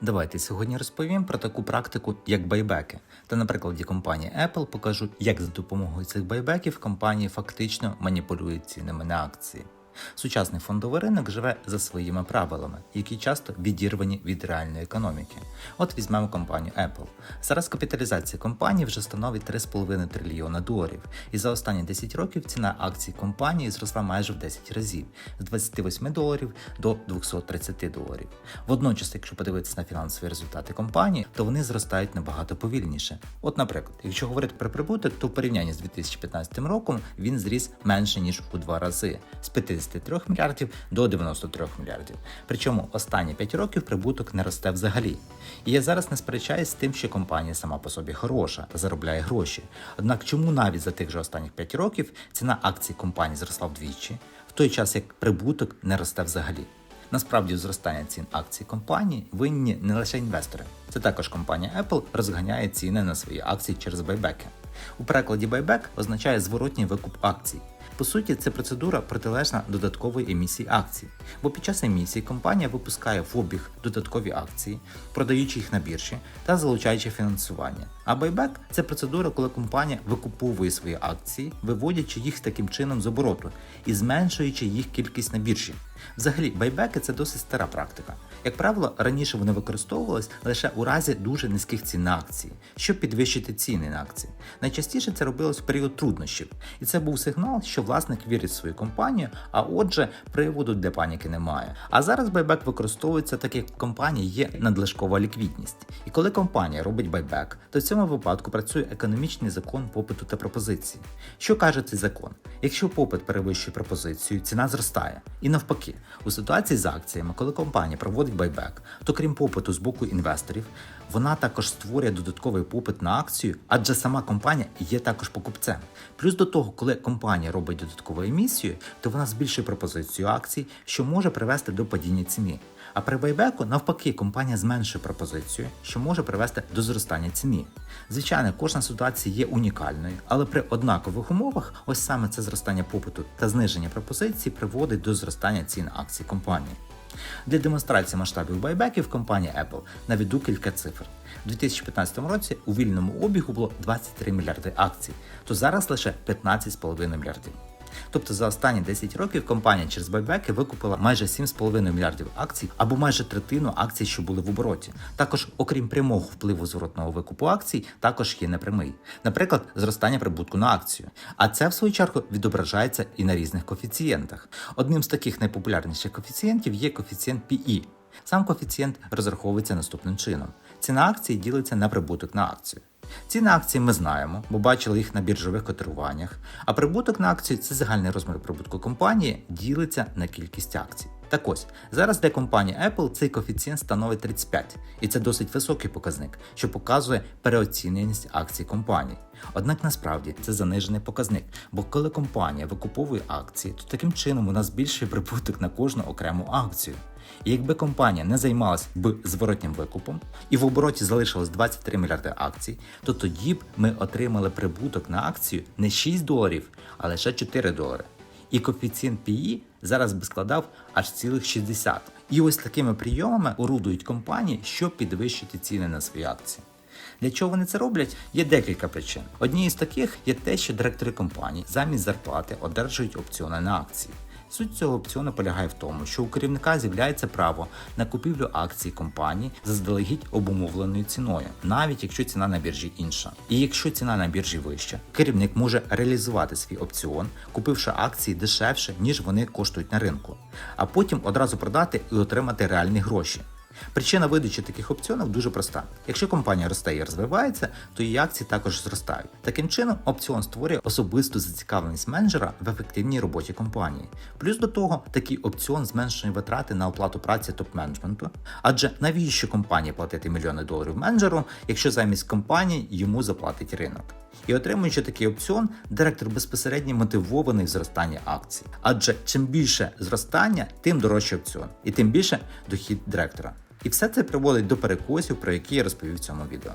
Давайте сьогодні розповім про таку практику, як байбеки. Та на прикладі компанії Apple покажу, як за допомогою цих байбеків компанії фактично маніпулюють цінами на акції. Сучасний фондовий ринок живе за своїми правилами, які часто відірвані від реальної економіки. От візьмемо компанію Apple. Зараз капіталізація компанії вже становить 3,5 трильйона доларів, і за останні 10 років ціна акцій компанії зросла майже в 10 разів з 28 доларів до 230 доларів. Водночас, якщо подивитися на фінансові результати компанії, то вони зростають набагато повільніше. От, наприклад, якщо говорити про прибуток, то в порівнянні з 2015 роком він зріс менше ніж у два рази з 53 мільярдів до 93 мільярдів. Причому останні 5 років прибуток не росте взагалі. І я зараз не сперечаюсь з тим, що компанія сама по собі хороша та заробляє гроші. Однак чому навіть за тих же останніх 5 років ціна акцій компанії зросла вдвічі, в той час як прибуток не росте взагалі? Насправді зростання цін акцій компанії винні не лише інвестори. Це також компанія Apple розганяє ціни на свої акції через байбеки. У перекладі байбек означає зворотній викуп акцій. По суті, це процедура протилежна додаткової емісії акцій, бо під час емісії компанія випускає в обіг додаткові акції, продаючи їх на біржі та залучаючи фінансування. А байбек це процедура, коли компанія викуповує свої акції, виводячи їх таким чином з обороту і зменшуючи їх кількість на біржі. Взагалі, байбеки це досить стара практика. Як правило, раніше вони використовувались лише у разі дуже низьких цін на акції, щоб підвищити ціни на акції. Найчастіше це робилось в період труднощів, і це був сигнал, що власник вірить в свою компанію, а отже, приводу для паніки немає. А зараз байбек використовується так, як в компанії є надлишкова ліквідність. І коли компанія робить байбек, то в цьому випадку працює економічний закон попиту та пропозиції. Що каже цей закон? Якщо попит перевищує пропозицію, ціна зростає. І навпаки, у ситуації з акціями, коли компанія проводить байбек, то крім попиту з боку інвесторів, вона також створює додатковий попит на акцію, адже сама компанія є також покупцем. Плюс до того, коли компанія робить додаткову емісію, то вона збільшує пропозицію акцій, що може привести до падіння ціни. А при байбеку, навпаки, компанія зменшує пропозицію, що може привести до зростання ціни. Звичайно, кожна ситуація є унікальною, але при однакових умовах, ось саме це зростання попиту та зниження пропозиції приводить до зростання цін акцій компанії. Для демонстрації масштабів байбеків компанія Apple наведу кілька цифр. У 2015 році у вільному обігу було 23 мільярди акцій, то зараз лише 15,5 мільярдів. Тобто за останні 10 років компанія через байбеки викупила майже 7,5 мільярдів акцій або майже третину акцій, що були в обороті. Також, окрім прямого впливу зворотного викупу акцій, також є непрямий, наприклад, зростання прибутку на акцію. А це в свою чергу відображається і на різних коефіцієнтах. Одним з таких найпопулярніших коефіцієнтів є коефіцієнт PE. Сам коефіцієнт розраховується наступним чином: ціна акції ділиться на прибуток на акцію. Ціни акцій ми знаємо, бо бачили їх на біржових котируваннях. А прибуток на акцію це загальний розмір прибутку компанії, ділиться на кількість акцій. Так ось, зараз для компанії Apple цей коефіцієнт становить 35, і це досить високий показник, що показує переоціненість акцій компанії. Однак насправді це занижений показник, бо коли компанія викуповує акції, то таким чином вона збільшує прибуток на кожну окрему акцію. І якби компанія не займалась б зворотнім викупом і в обороті залишилось 23 мільярди акцій, то тоді б ми отримали прибуток на акцію не 6 доларів, а лише 4 долари. І коефіцієнт PE зараз би складав аж цілих 60. І ось такими прийомами орудують компанії, щоб підвищити ціни на свої акції. Для чого вони це роблять? Є декілька причин. Однією з таких є те, що директори компаній замість зарплати одержують опціони на акції. Суть цього опціону полягає в тому, що у керівника з'являється право на купівлю акцій компанії заздалегідь обумовленою ціною, навіть якщо ціна на біржі інша. І якщо ціна на біржі вища, керівник може реалізувати свій опціон, купивши акції дешевше, ніж вони коштують на ринку, а потім одразу продати і отримати реальні гроші. Причина видачі таких опціонів дуже проста. Якщо компанія росте і розвивається, то її акції також зростають. Таким чином, опціон створює особисту зацікавленість менеджера в ефективній роботі компанії. Плюс до того, такий опціон зменшує витрати на оплату праці топ-менеджменту. Адже навіщо компанії платити мільйони доларів менеджеру, якщо замість компанії йому заплатить ринок? І отримуючи такий опціон, директор безпосередньо мотивований в зростанні акцій. Адже чим більше зростання, тим дорожче опціон, і тим більше дохід директора. І все це приводить до перекосів, про які я розповів в цьому відео.